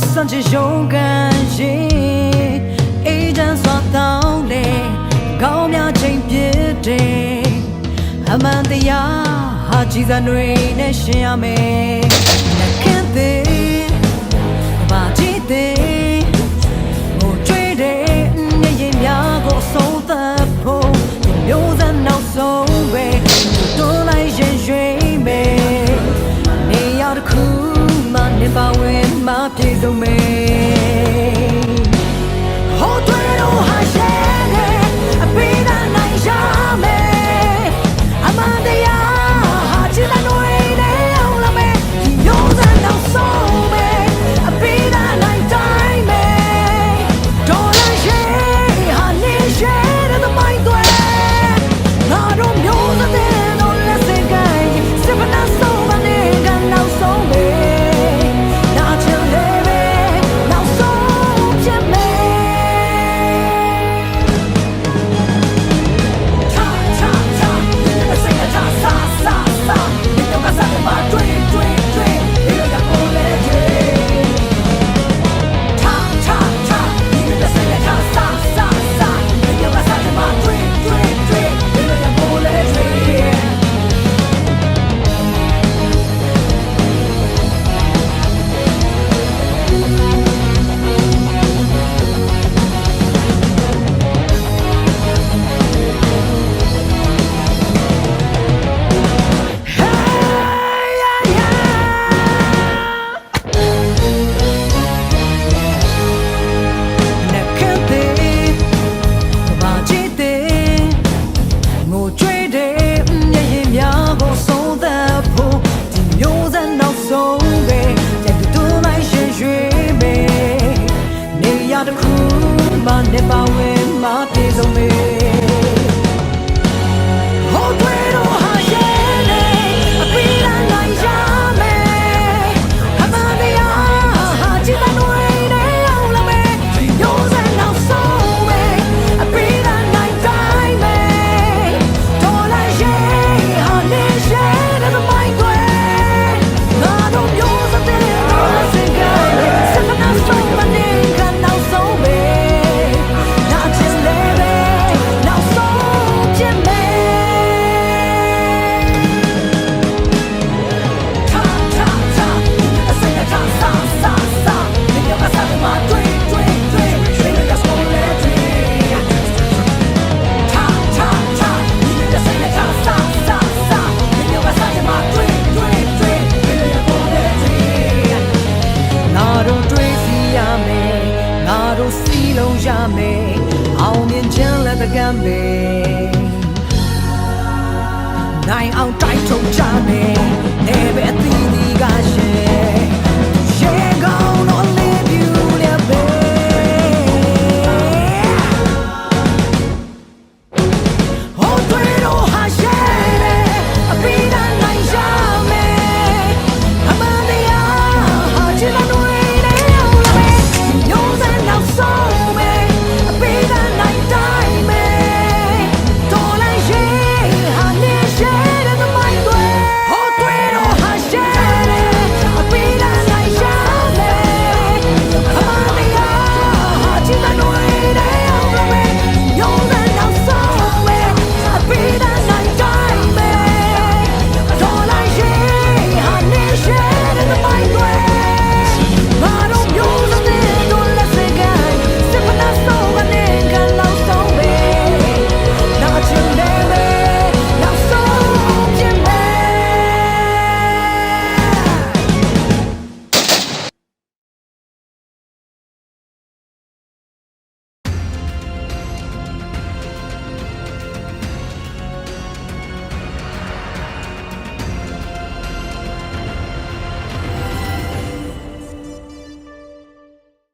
စံချေရုံကရင်အေဂျင့်စွာတောင်းလေကောင်းများချိန်ပြည့်တယ်အမှန်တရားဟာကြည်စံတွေနဲ့ရှင်ရမယ် ခုမှနဲ့ပါဝင်မှပြေဆုံးမေ အောင်တိုက်ထုတ်ကြမယ် never